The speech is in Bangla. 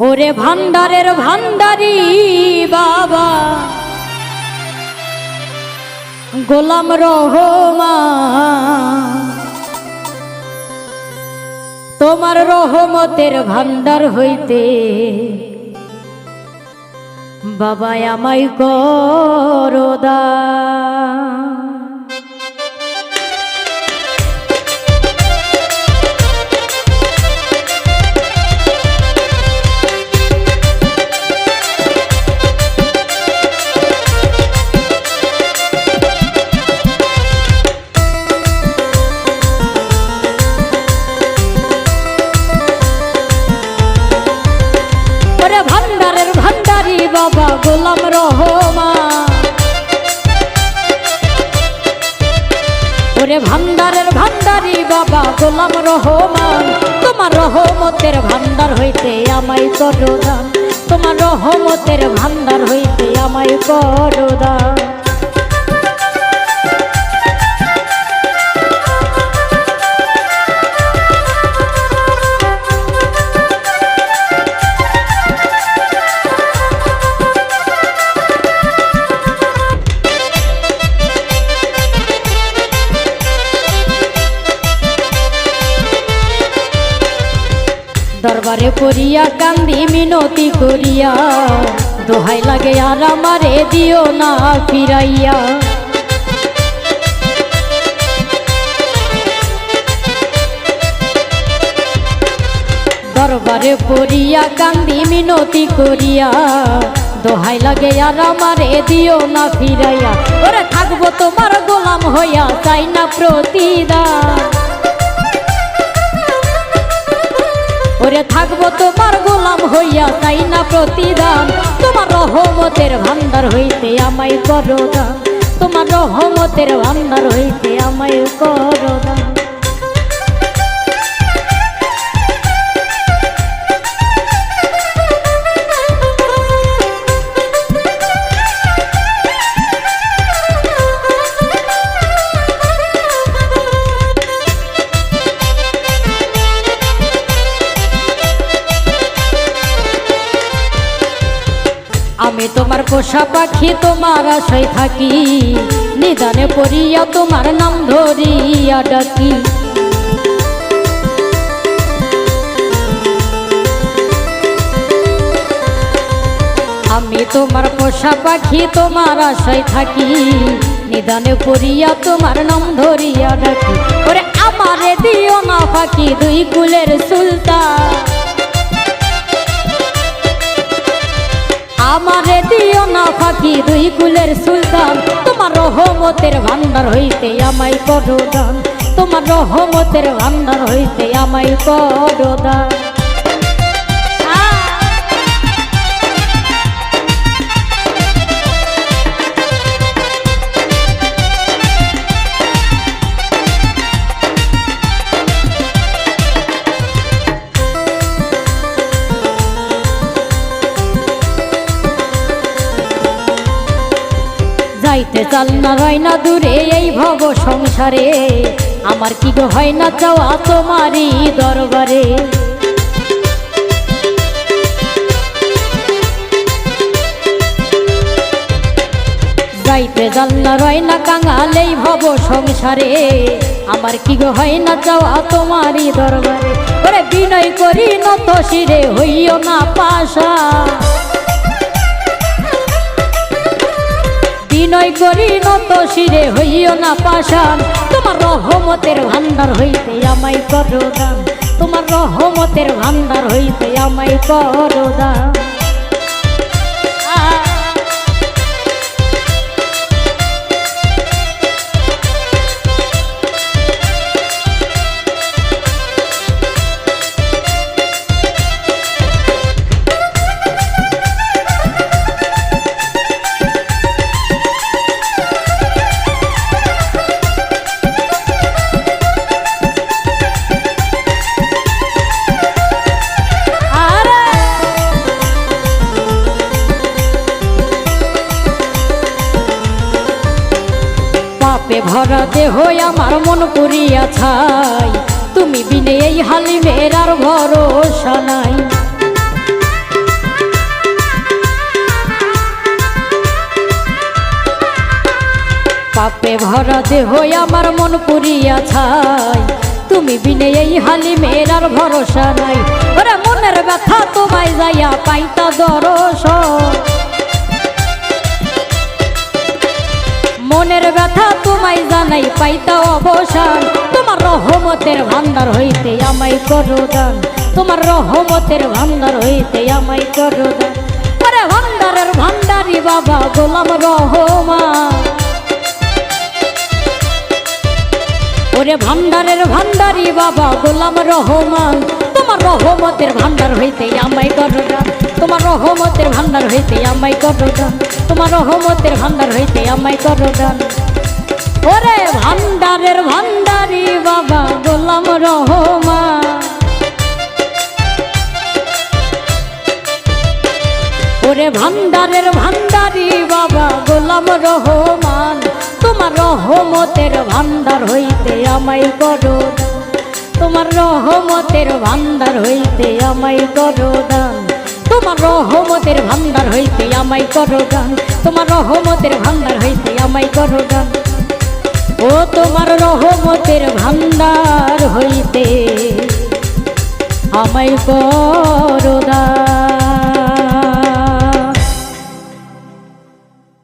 ওরে ভান্ডারের ভান্ডারি বাবা গোলাম রহমা তোমার রহমতের ভান্ডার হইতে বাবা আমায় করদা গোলাম রহমান তোমার রহমতের ভান্ডার হইতে আমায় করদান তোমার রহমতের ভান্ডার হইতে আমায় করদান দরবারে পড়িয়া কান্দি, মিনতি করিয়া। দোহাই লাগে আর আমারে দিও না ফিরাইয়া। দরবারে পড়িয়া কান্দি, মিনতি করিয়া। দোহাই লাগে আর আমারে দিও না ফিরাইয়া। ওরে থাকব তোমার গোলাম হইয়া, চাই না প্রতিদান। ওরে থাকব তোমার গোলাম হইয়া তাই না প্রতিদান? তোমার রহমতের ভান্ডার হইতে আমায় করো তোমার রহমতের ভান্ডার হইতে আমায় করদান আমি তোমার পোষা পাখি, তোমার আশায় থাকি। নিদানে পড়িয়া তোমার নাম ধরিয়া ডাকি। আমি তোমার পোষা পাখি, তোমার আশায় থাকি। নিদানে পড়িয়া তোমার নাম ধরিয়া ডাকি। ওরে আমারে দিও না পাখি দুই কুলের সুলতান। আমারে দিও না ফাঁকি, দুই কুলের সুলতান। তোমার রহমতের ভান্ডার হইতে আমাই করো দান। তোমার রহমতের ভান্ডার হইতে আমাই করো দান। যাইতে চাল না রয় না দূরে এই ভব সংসারে। আমার কি গো হয় না চাওয়া তোমারই দরবারে? রয় না কাঙাল এই ভব সংসারে। আমার কি গো হয় না তোমারই দরবারে? বিনয় করি নত শিরে হইও না পাশা। বিনয় করি নত শিরে, হইও না পাশান তোমার রহমতের ভান্ডার হইতে আমায় করো দান। তোমার রহমতের ভান্ডার হইতে আমায় করো দান। ভরা দেহ আমার মন করিয়া ছাই। তুমি বিনে এই হালি মেরার ভরসা নাই। পাপে ভরা দেহ আমার মন করিয়া ছাই। তুমি বিনে এই হালি মেরার ভরসা নাই। ওরা মনের ব্যথা তোমায় যাইয়া পাইতা দরস। মনের ব্যথা তোমায় জানাই পাইতা অবসান। তোমার রহমতের ভান্ডার হইতে আমায় করো দান। তোমার রহমতের ভান্ডার হইতে আমায় করো দান। আরে ভান্ডারের ভান্ডারি বাবা, গোলাম রহমান। ওরে ভান্ডারের ভান্ডারি বাবা, গোলাম রহমান। তোমার রহমতের ভান্ডার হইতে আমায় করো ভান্ডার হইতে আমায় করো দান। তোমার রহমতের ভান্ডার হইতে আমায় করো দান। ওরে ভান্ডারের ভান্ডারি বাবা, গোলাম রহমান। ওরে ভান্ডারের ভান্ডারি বাবা, গোলাম রহমান। তোমার রহমতের ভান্ডার হইতে আমায় করো তোমার রহমতের ভান্ডার হইতে আমায় করো দান। তোমার রহমতের ভান্ডার হইতে আমায় করো গান তোমার রহমতের ভান্ডার হইতে আমায় করো গান ও তোমার রহমতের ভান্ডার হইতে আমাই করো দান।